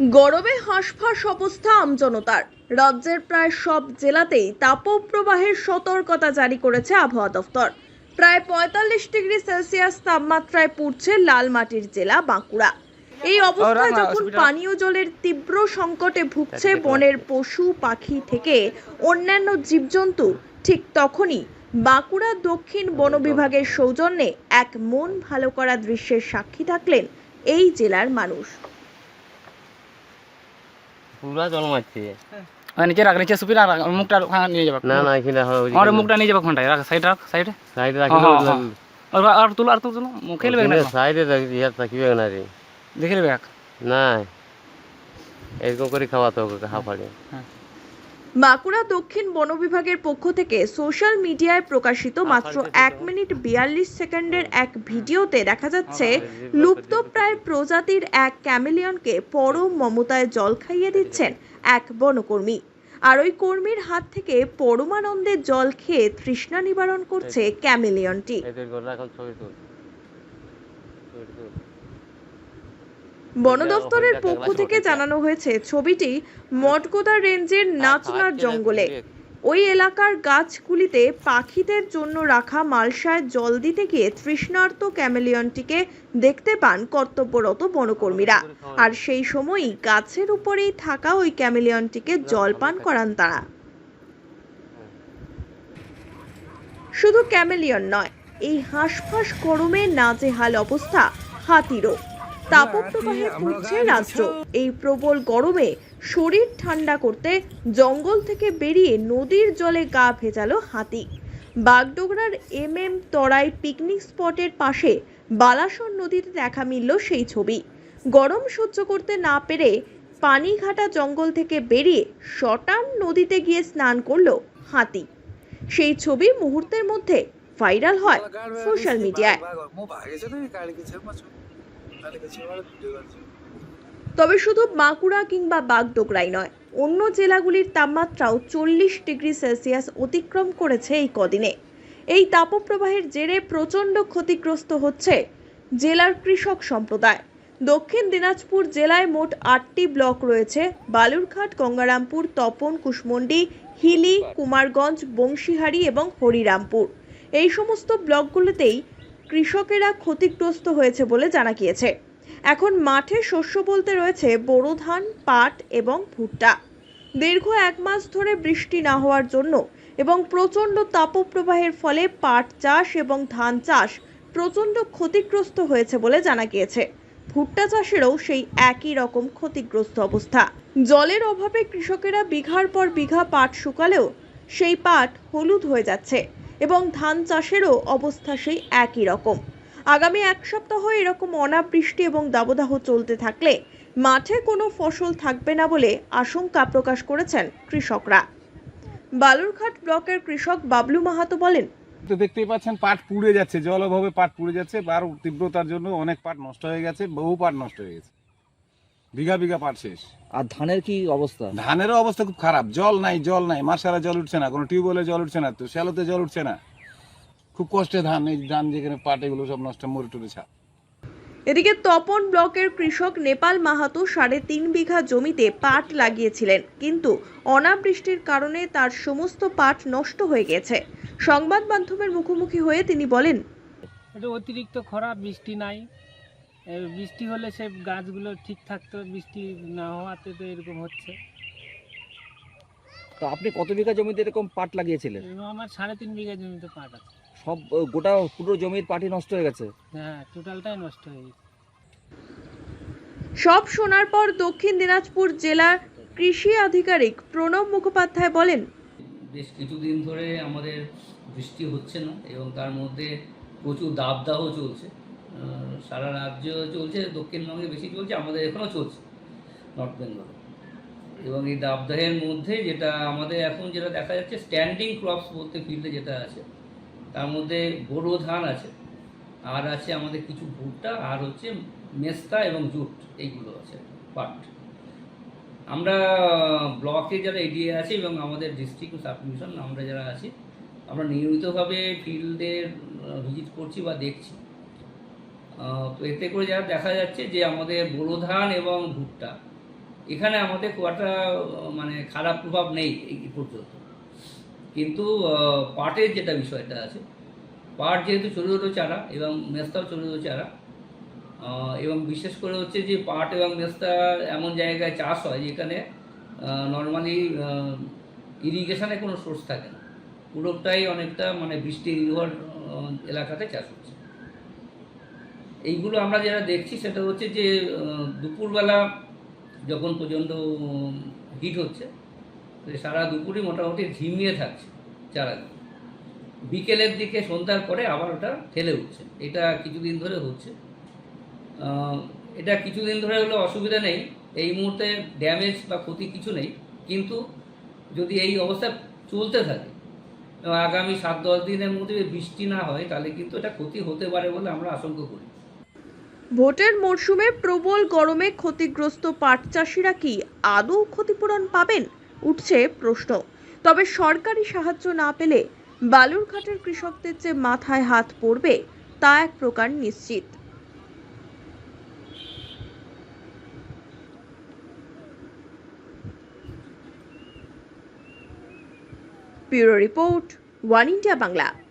গরমে হাঁসফাঁস অবস্থা আমজনতার রাজ্যের প্রায় সব জেলাতেই তাপপ্রবাহের সতর্কতা জারি করেছে আবহাওয়া দফতর। প্রায় পঁয়তাল্লিশ ডিগ্রি সেলসিয়াস তাপমাত্রায় পুড়ছে লালমাটির জেলা বাঁকুড়া। এই অবস্থায় যখন পানীয় জলের তীব্র সংকটে ভুগছে বনের পশু পাখি থেকে অন্যান্য জীবজন্তু ঠিক তখনই বাঁকুড়া দক্ষিণ বন বিভাগের সৌজন্যে এক মন ভালো করা দৃশ্যের সাক্ষী থাকলেন এই জেলার মানুষ। পুরা আর নিচে রাখ নিচে সুপি রাখ মুখটা নিয়ে যাবে। না না এখানে আমার মুখটা নিয়ে যাবে ওখানটায় রাখ সাইড রাখ সাইডে সাইডে হ্যাঁ, হ্যাঁ, আর আর তুলো আর তুলো তুলো। মুখে নেবে না সাইডে ইয়ে থাকিবে না রে। দেখে নেবে না। এরকম করে খাওয়াতে হবে হাফাড়ে বাঁকুড়া দক্ষিণ বন বিভাগের পক্ষ থেকে সোশ্যাল মিডিয়ায় প্রকাশিত মাত্র এক মিনিট বিয়াল্লিশ সেকেন্ডের এক ভিডিওতে দেখা যাচ্ছে লুপ্তপ্রায় প্রজাতির এক ক্যামেলিয়নকে পরম মমতায় জল খাইয়ে দিচ্ছেন এক বনকর্মী। আর ওই কর্মীর হাত থেকে পরমানন্দে জল খেয়ে তৃষ্ণা নিবারণ করছে ক্যামেলিয়নটি এদের গোলা এখন ছবি তুল ছবি তুল। বন দফতরের পক্ষ থেকে জানানো হয়েছে ছবিটি মটকোদা রেঞ্জের নাচনার জঙ্গলে। ওই এলাকার গাছগুলিতে পাখিদের জন্য রাখা মালসায় জল দিতে গিয়ে তৃষ্ণার্ত ক্যামেলিয়নটিকে দেখতে পান কর্তব্যরত বনকর্মীরা। আর সেই সময়ই গাছের উপরেই থাকা ওই ক্যামেলিয়নটিকে জল পান করান তারা। শুধু ক্যামেলিয়ন নয় এই হাঁসফাঁস গরমে নাজেহাল অবস্থা হাতিরও। তাপপ্রবাহে পুড়ছে রাজ্য। এই প্রবল গরমে শরীর ঠান্ডা করতে জঙ্গল থেকে বেরিয়ে নদীর জলে গা ভেজালো হাতি। বাগডোগরার এম এম তরাই পিকনিক স্পটের পাশে বালাসর নদীতে দেখা মিলল সেই ছবি। গরম সহ্য করতে না পেরে পানিঘাটা জঙ্গল থেকে বেরিয়ে শটান নদীতে গিয়ে স্নান করল হাতি। সেই ছবি মুহূর্তের মধ্যে ভাইরাল হয় সোশ্যাল মিডিয়ায়। তবে শুধু বাঁকুড়া কিংবা বাগডোগরাই নয়, অন্য জেলাগুলির তাপমাত্রাও চল্লিশ ডিগ্রি সেলসিয়াস অতিক্রম করেছে এই কদিনে। এই তাপপ্রবাহের জেরে প্রচণ্ড ক্ষতিগ্রস্ত হচ্ছে জেলার কৃষক সম্প্রদায়। দক্ষিণ দিনাজপুর জেলায় মোট আটটি ব্লক রয়েছে, বালুরঘাট, গঙ্গারামপুর, তপন, কুশমন্ডি, হিলি, কুমারগঞ্জ, বংশীহারি এবং হরিরামপুর। এই সমস্ত ব্লকগুলোতেই কৃষকেরা ক্ষতিগ্রস্ত হয়েছে বলে জানা গিয়েছে। এখন মাঠে শস্য বলতে রয়েছে বোরো ধান, পাট এবং ভুট্টা। দীর্ঘ এক মাস ধরে বৃষ্টি না হওয়ার জন্য এবং প্রচণ্ড তাপপ্রবাহের ফলে পাট চাষ এবং ধান চাষ প্রচণ্ড ক্ষতিগ্রস্ত হয়েছে বলে জানা গিয়েছে। ভুট্টা চাষেরও সেই একই রকম ক্ষতিগ্রস্ত অবস্থা। জলের অভাবে কৃষকেরা বিঘার পর বিঘা পাট শুকালেও সেই পাট হলুদ হয়ে যাচ্ছে। এবং ধান চাষেরও অবস্থা সেই একই রকম। আগামী এক সপ্তাহ এরকম অনাবৃষ্টি এবং দাবদাহ চলতে থাকলে মাঠে কোনো ফসল থাকবে না বলে আশঙ্কা প্রকাশ করেছেন কৃষকরা। বালুরঘাট ব্লকের কৃষক বাবলু মাহাতো বলেন, তো দেখতেই পাচ্ছেন, পাট পুড়ে যাচ্ছে, জল অভাবে পাট পুড়ে যাচ্ছে আর তীব্রতার জন্য অনেক পাট নষ্ট হয়ে গেছে, বহু পাট নষ্ট হয়ে গেছে। বিঘা বিঘা পাট শেষ। আর ধানের কি অবস্থা? ধানেরও অবস্থা খুব খারাপ। জল নাই জল নাই। মার্শালা জল উঠছে না। কোনো টিউবওয়েলে জল উঠছে না তো শ্যালোতে জল উঠছে না। খুব কষ্টে ধান এই ধান যেখানে পাট এগুলো সব নষ্ট মরে টরে ছাপ। এদিকে তপন ব্লকের কৃষক নেপাল মাহাতো সাড়ে তিন বিঘা জমিতে পাট লাগিয়েছিলেন কিন্তু অনাবৃষ্টির কারণে তার সমস্ত পাট নষ্ট হয়ে গেছে। সংবাদ মাধ্যমের মুখোমুখি হয়ে তিনি বলেন অতিরিক্ত খরা বৃষ্টি নাই। বৃষ্টি হলে সে গাছগুলো ঠিক থাকতো বৃষ্টি না হওয়াতে তো এরকম হচ্ছে। তো আপনি কত বিঘা জমিতে এরকম পাট লাগিয়েছিলেন? এবং আমার সাড়ে তিন বিঘা জমিতে পাট আছে। সব গোটা পুরো জমির পাটি নষ্ট হয়ে গেছে? হ্যাঁ টোটালটাই নষ্ট হয়ে গেছে। সব শোনার পর দক্ষিণ দিনাজপুর জেলার কৃষি আধিকারিক প্রণব মুখোপাধ্যায় বলেন বেশ কিছুদিন ধরে আমাদের বৃষ্টি হচ্ছে না এবং তার মধ্যে প্রচুর দাবদাহ চলছে। সারা রাজ্য চলছে, দক্ষিণবঙ্গে বেশি চলছে, আমাদের এখানেও চলছে নর্থ বেঙ্গল এবং এই দাবদাহের মধ্যে যেটা আমাদের এখন যেটা দেখা যাচ্ছে স্ট্যান্ডিং ক্রপস বলতে ফিল্ডে যেটা আছে, তার মধ্যে বোরো ধান আছে, আর আছে আমাদের কিছু ভুট্টা, আর হচ্ছে মেস্তা এবং জুট, এইগুলো আছে, পাট। আমরা ব্লকে যারা এগিয়ে আছি এবং আমাদের ডিস্ট্রিক্ট সাবডিভিশন আমরা যারা আছি, আমরা নিয়মিতভাবে ফিল্ডে ভিজিট করছি বা দেখছি। তো এতে করে যা দেখা যাচ্ছে যে আমাদের বোরো ধান এবং ভুট্টা, এখানে আমাদের খুব একটা মানে খারাপ প্রভাব নেই এই পর্যন্ত। কিন্তু পাটের যেটা বিষয়টা আছে, পাট যেহেতু ছোটো ছোটো চারা এবং মেস্তাও ছোটো ছোটো চারা এবং বিশেষ করে হচ্ছে যে পাট এবং মেস্তা এমন জায়গায় চাষ হয় যেখানে নর্মালি ইরিগেশনের কোনো সোর্স থাকে না। পুরোটাই অনেকটা মানে বৃষ্টি নির্ভর এলাকাতে চাষ হচ্ছে। এইগুলো আমরা যেটা দেখছি সেটা হচ্ছে যে দুপুরবেলা যখন প্রচণ্ড হিট হচ্ছে সারা দুপুরই মোটামুটি ঝিমিয়ে থাকছে চারাগুলো। বিকেলের দিকে সন্ধ্যার পরে আবার ওটা ঠেলে উঠছে। এটা কিছুদিন ধরে হচ্ছে। এটা কিছুদিন ধরে হলে অসুবিধা নেই। এই মুহূর্তে ড্যামেজ বা ক্ষতি কিছু নেই। কিন্তু যদি এই অবস্থা চলতে থাকে, আগামী সাত দশ দিনের মধ্যে বৃষ্টি না হয়, তাহলে কিন্তু এটা ক্ষতি হতে পারে বলে আমরা আশঙ্কা করি। ভোটের মরশুমে প্রবল গরমে ক্ষতিগ্রস্ত পাট চাষিরা কি আদৌ ক্ষতিপূরণ পাবেন? উঠছে প্রশ্ন। তবে সরকারি সাহায্য না পেলে বালুরঘাটের কৃষকদের যে মাথায় হাত পড়বে, তা এক প্রকার নিশ্চিত। Bureau report, one India Bangla.